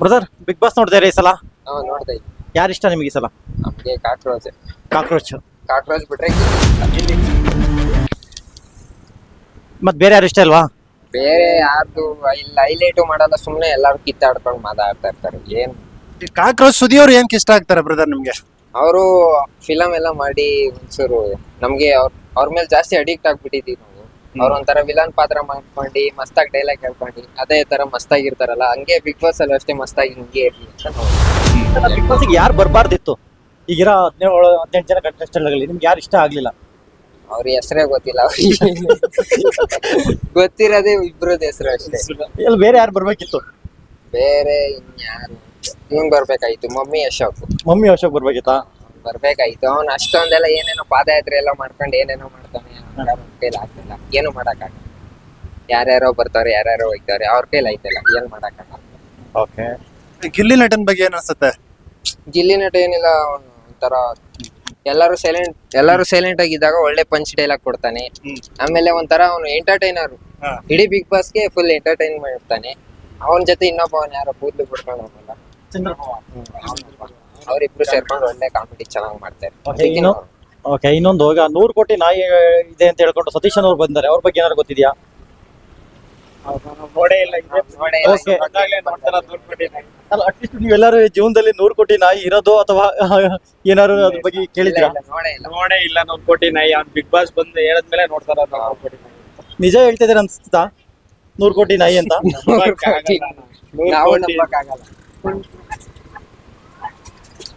Brother big boss ನೋಡ್ತಾರೆ ಈ ಸಲ? ನಾವು ನೋಡ್ತಾ ಇದ್ವಿ ಯಾರು ಇಷ್ಟ ನಿಮಗೆ ಈ ಸಲ? ನಮಗೆ ಕಾಕ್ರೋಚ್ ಕಾಕ್ರೋಚ್ ಕಾಕ್ರೋಚ್ ಬಿಟ್ರೆ ಮತ್ ಬೇರೆ ಯಾರು ಇಷ್ಟ ಅಲ್ವಾ ಬೇರೆ ಯಾರು ಇಲ್ಲ ಹೈಲೈಟು ಮಾಡಲ್ಲ ಸುಮ್ಮನೆ ಎಲ್ಲರೂ ಕಿತ್ತಾಡ್ಕೊಂಡು ಮಾತಾಡ್ತಾ ಇರ್ತಾರೆ. ಏನು? ಕಾಕ್ರೋಚ್ ಸುದಿ ಅವ್ರು ಏನ್ ಇಷ್ಟ ಆಗ್ತಾರೆ ಬ್ರದರ್ ನಿಮಗೆ? ಅವರು ಫಿಲಮ್ ಎಲ್ಲ ಮಾಡಿ ಒಂಚೂರು ನಮಗೆ ಅವ್ರ ಅವ್ರ ಮೇಲೆ ಜಾಸ್ತಿ ಅಡಿಕ್ಟ್ ಆಗ್ಬಿಟ್ಟಿದೀವಿ ನಾವು. ಅವ್ರ ಒಂಥರ ವಿಲನ್ ಪಾತ್ರ ಮಾಡ್ಕೊಂಡು ಮಸ್ತಾಗಿ ಡೈಲಾಗ್ ಹೇಳ್ಕೊಂಡು ಅದೇ ತರ ಮಸ್ತಾಗಿರ್ತಾರಲ್ಲ ಹಂಗೆ ಬಿಗ್ ಬಾಸ್ ಅಲ್ಲಿ ಅಷ್ಟೇ ಮಸ್ತಾಗಿ ಹಿಂಗೆ ಇರ್ಲಿ ಅಂತ ಬಿಗ್ ಬಾಸ್ ಯಾರು ಬರಬಾರ್ದಿತ್ತು? ಈಗಿರೋ ಹದಿನೇಳು ಹದಿನೆಂಟು ಜನ ಕಂಟೆಸ್ಟೆಂಟ್ಗಳಲ್ಲಿ ನಿಮ್ಗೆ ಯಾರು ಇಷ್ಟ ಆಗಲಿಲ್ಲ? ಅವ್ರ ಹೆಸರೇ ಗೊತ್ತಿಲ್ಲ ಅವ್ರಿಗೆ. ಗೊತ್ತಿರೋದೇ ಇಬ್ರದ್ ಹೆಸರು ಅಷ್ಟೇ. ಇಲ್ಲಿ ಬೇರೆ ಯಾರು ಬರ್ಬೇಕಿತ್ತು? ಬೇರೆ ಇನ್ಯಾರು? ಇವ್ನ್ ಬರ್ಬೇಕಾಯ್ತು ಮಮ್ಮಿ ಅಶೋಕ್. ಮಮ್ಮಿ ಅಶೋಕ್ ಬರ್ಬೇಕಿತ್ತಾ? ಬರ್ಬೇಕಾಯ್ತು. ಅವ್ನ್ ಅಷ್ಟೊಂದೆಲ್ಲ ಏನೇನೋ ಪಾದಯಾತ್ರೆ ಎಲ್ಲ ಮಾಡ್ಕೊಂಡು ಏನೇನೋ ಮಾಡ್ತಾನೆ ಕೈಲಿ ಆಗ್ತಿಲ್ಲ. ಏನು ಮಾಡಕ್ಕಾಗ ಯಾರ್ಯಾರೋ ಬರ್ತಾರೆ ಯಾರ್ಯಾರೋ ಹೋಗ್ತಾರೆ ಅವ್ರ ಕೈಲಿ ಆಯ್ತಲ್ಲ. ಏನ್ ಮಾಡಕ್ಕಾಗ ಓಕೆ ಗಿಲ್ಲಿ ನಟನ್ ಬಗ್ಗೆ ಏನ್ ಅನ್ಸುತ್ತೆ? ಗಿಲ್ಲಿ ನಟ ಏನಿಲ್ಲ ಅವ್ನು ಒಂಥರ ಎಲ್ಲಾರು ಸೈಲೆಂಟ್ ಎಲ್ಲಾರು ಸೈಲೆಂಟ್ ಆಗಿದ್ದಾಗ ಒಳ್ಳೆ ಪಂಚ್ ಡೈಲಾಗ್ ಕೊಡ್ತಾನೆ. ಆಮೇಲೆ ಒಂಥರ ಅವನು ಎಂಟರ್ಟೈನರ್. ಇಡೀ ಬಿಗ್ ಬಾಸ್ಗೆ ಫುಲ್ ಎಂಟರ್ಟೈನ್ ಮಾಡ್ತಾನೆ. ಅವನ ಜೊತೆ ಇನ್ನೊಬ್ಬ ಅವನ್ ಯಾರೋ ಕೂದಲು ಬಿಡ್ಕೊಂಡು ಹೋಗಲ್ಲ. ಅವರಿಬ್ರು ಸೇರ್ಕೊಂಡು ಒಳ್ಳೆ ಕಾಮಿಡಿ ಚೆನ್ನಾಗಿ ಮಾಡ್ತಾರೆ ಅದಕ್ಕೆ ಇನ್ನು ಓಕೆ ಇನ್ನೊಂದು ಹೋಗ. ನೂರು ಕೋಟಿ ನಾಯಿ ಇದೆ ಅಂತ ಹೇಳ್ಕೊಂಡು ಸತೀಶ್ ಅವ್ರು ಬಂದಿದ್ದಾರೆ ಅವ್ರ ಬಗ್ಗೆ ಏನಾದ್ರು ಗೊತ್ತಿದ್ಯಾ? ನೋಡೇ ಇಲ್ಲ Okay. ಅಲ್ಲ ಅಟ್ಲೀಸ್ಟ್ ನೀವೆಲ್ಲರೂ ಜೀವನದಲ್ಲಿ ನೂರು ಕೋಟಿ ನಾಯಿ ಇರೋದು ಅಥವಾ ಏನಾದ್ರು ಅದ್ರ ಬಗ್ಗೆ ಕೇಳಿದ್ರಾ? ಇಲ್ಲ, ನೋಡೇ ಇಲ್ಲ. ನೋಡೇ ಇಲ್ಲ ನೂರ್ ಕೋಟಿ ನಾಯಿ. ಅವ್ನ್ ಬಿಗ್ ಬಾಸ್ ಬಂದು ಹೇಳದ್ಮೇಲೆ ನೋಡ್ತಾರ ನೂರ್ ಕೋಟಿ ನಾಯಿ ನಿಜ ಹೇಳ್ತಿದ್ದೀರ ಅನ್ಸ್ತಾ ನೂರು ಕೋಟಿ ನಾಯಿ ಅಂತ? ನಾವು ನಂಬಕ್ಕಾಗಲ್ಲ.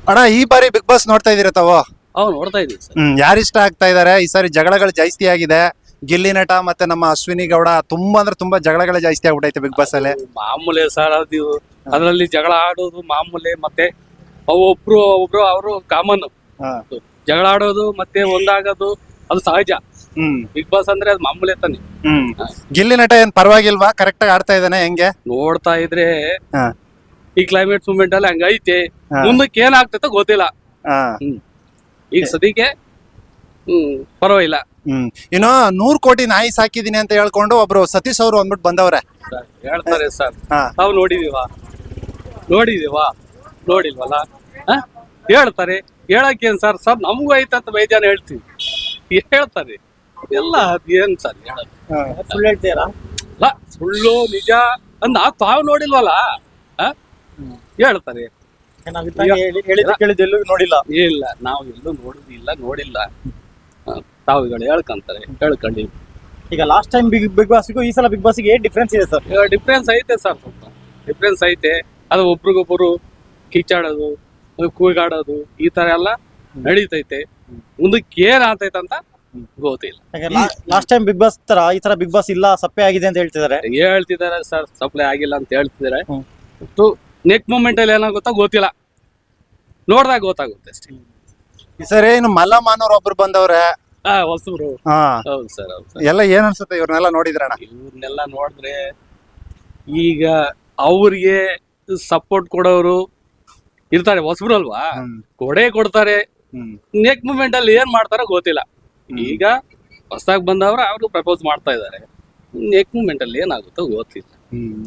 ಅಣ್ಣ ಈ ಬಾರಿ ಬಿಗ್ ಬಾಸ್ ನೋಡ್ತಾ ಇದೀರ ತಾವು? ಅವ್ ನೋಡ್ತಾ ಇದೀವಿ ಸರ್. ಹ್ಮ್ ಯಾರು ಇಷ್ಟ ಆಗ್ತಾ ಇದಾರೆ? ಈ ಸಾರಿ ಜಗಳಗಳು ಜಾಸ್ತಿ ಆಗಿದೆ. ಗಿಲ್ಲಿ ನಟ ಮತ್ತೆ ನಮ್ಮ ಅಶ್ವಿನಿ ಗೌಡ ತುಂಬಾ ಅಂದ್ರೆ ತುಂಬಾ ಜಗಳಗಳು ಜಾಸ್ತಿ ಆಗ್ಬಿಟ್ಟೈತೆ ಬಿಗ್ ಬಾಸ್ ಅಲ್ಲಿ. ಮಾಮೂಲಿ ಸರ್ ಅದು ಅದ್ರಲ್ಲಿ ಜಗಳ ಆಡೋದು ಮಾಮೂಲಿ ಮತ್ತೆ ಅವು ಒಬ್ರು ಒಬ್ರು ಅವರು ಕಾಮನ್ ಹಾ. ಜಗಳ ಆಡೋದು ಮತ್ತೆ ಒಂದಾಗೋದು ಅದು ಸಹಜ. ಹ್ಮ್. ಬಿಗ್ ಬಾಸ್ ಅಂದ್ರೆ ಅದು ಮಾಮೂಲಿ ತಾನೆ. ಹ್ಮ್. ಗಿಲ್ಲಿ ನಟ ಏನ್ ಪರವಾಗಿಲ್ವಾ? ಕರೆಕ್ಟ್ ಆಗಿ ಆಡ್ತಾ ಇದ್ದಾನೆ ಹೆಂಗೆ? ನೋಡ್ತಾ ಇದ್ರೆ ಹಾ. ಈ ಕ್ಲೈಮೇಟ್ ಮೂಮೆಂಟ್ ಅಲ್ಲಿ ಹಂಗೈತೆ. ಮುಂದಕ್ಕೆ ಏನಾಗ್ತೈತೋ ಗೊತ್ತಿಲ್ಲ. ಈಗ ಸದ್ಯಕ್ಕೆ ಹ್ಮ್ ಪರವಾಗಿಲ್ಲ. ಹ್ಮ್. ಇನ್ನು ನೂರ್ ಕೋಟಿ ನಾಯಿ ಸಾಕಿದೀನಿ ಅಂತ ಹೇಳ್ಕೊಂಡು ಒಬ್ರು ಸತೀಶ್ ಅವ್ರು ಅಂದ್ಬಿಟ್ಟು ಬಂದವ್ರೆ. ಹೇಳ್ತಾರೆ ಸರ್. ತಾವ್ ನಾವು ನೋಡಿದೀವ? ನೋಡಿದೀವಾ? ನೋಡಿಲ್ವಲ್ಲ? ಹೇಳ್ತಾರೆ. ಹೇಳಕ್ಕೇನ್ ಸರ್? ಸರ್ ನಮಗೂ ಐತಂತ ವೈದ್ಯನ ಹೇಳ್ತೀವಿ. ಹೇಳ್ತಾರೆ. ಎಲ್ಲ ಅದೇನ್ ಸರ್ ಹೇಳ ಸುಳ್ಳು ಹೇಳ್ತೀರಾ? ಸುಳ್ಳು ನಿಜ ಅಂದ್ ತಾವ್ ನೋಡಿಲ್ವಲ್ಲ? ಹ? ಹೇಳ್ತಾರೆ. ಎಲ್ಲೂ ನೋಡಿಲ್ಲ. ಇಲ್ಲ ನಾವು ಎಲ್ಲೂ ನೋಡುದಿಲ್ಲ ನೋಡಿಲ್ಲ. ತಾವುಗಳು ಹೇಳ್ಕೊಂತಾರೆ ಹೇಳ್ಕೊಂಡಿ ಈಗ ಲಾಸ್ಟ್ ಟೈಮ್ ಬಿಗ್ ಬಿಗ್ ಬಾಸ್ಗೂ ಈ ಸಲ ಬಿಗ್ ಬಾಸ್ಗೆ ಏನ್ ಡಿಫ್ರೆನ್ಸ್ ಇದೆ ಸರ್ ಡಿಫ್ರೆನ್ಸ್ ಐತೆ ಸರ್ ಸ್ವಲ್ಪ. ಡಿಫ್ರೆನ್ಸ್ ಐತೆ. ಅದು ಒಬ್ರಿಗೊಬ್ರು ಕಿಚ್ಚಾಡೋದು ಕೂಗಾಡೋದು ಈ ತರ ಎಲ್ಲ ನಡೀತೈತೆ. ಮುಂದಕ್ಕೆ ಏನ್ ಆಗ್ತೈತೆ ಅಂತ ಗೊತ್ತಿಲ್ಲ. ಲಾಸ್ಟ್ ಟೈಮ್ ಬಿಗ್ ಬಾಸ್ ತರ ಈ ತರ ಬಿಗ್ ಬಾಸ್ ಇಲ್ಲ ಸಪ್ಪೆ ಆಗಿದೆ ಅಂತ ಹೇಳ್ತಿದ್ದಾರೆ. ಹೇಳ್ತಿದ್ದಾರೆ ಸರ್ ಸಪ್ಲೈ ಆಗಿಲ್ಲ ಅಂತ ಹೇಳ್ತಿದ್ದಾರೆ. ನೆಕ್ಸ್ಟ್ ಮೂಮೆಂಟ್ ಅಲ್ಲಿ ಏನಾಗುತ್ತೋ ಗೊತ್ತಿಲ್ಲ. ನೋಡ್ದಾಗ ಗೊತ್ತಾಗುತ್ತೆ ಅಷ್ಟೇ. ಸರ್ ಇನ್ನು ಮಲ್ಲ ಮಾನವ್ರು ಒಬ್ರು ಬಂದವ್ರೆ? ಆ ಹೊಸಬ್ರು ಹಾ. ಹೌದು ಸರ್ ಹೌದು ಸರ್. ಎಲ್ಲ ಏನ್ ಅನ್ಸುತ್ತೆ ಇವ್ರನ್ನೆಲ್ಲ ನೋಡಿದ್ರಣ್ಣ? ಇವ್ರನ್ನೆಲ್ಲ ನೋಡಿದ್ರೆ ಈಗ ಅವ್ರಿಗೆ ಸಪೋರ್ಟ್ ಕೊಡೋರು ಇರ್ತಾರೆ. ಹೊಸಬ್ರು ಅಲ್ವಾ? ಹ್ಮ್. ಕೊಡೇ ಕೊಡ್ತಾರೆ. ಹ್ಮ್. ನೆಕ್ಸ್ಟ್ ಮೂಮೆಂಟ್ ಅಲ್ಲಿ ಏನ್ ಮಾಡ್ತಾರೋ ಗೊತ್ತಿಲ್ಲ. ಈಗ ಹೊಸದಾಗಿ ಬಂದವ್ರ ಅವ್ರಿಗೂ ಪ್ರಪೋಸ್ ಮಾಡ್ತಾ ಇದ್ದಾರೆ. ನೆಕ್ ಮೂಮೆಂಟ್ ಅಲ್ಲಿ ಏನಾಗುತ್ತೋ ಗೊತ್ತಿಲ್ಲ. ಹ್ಮ್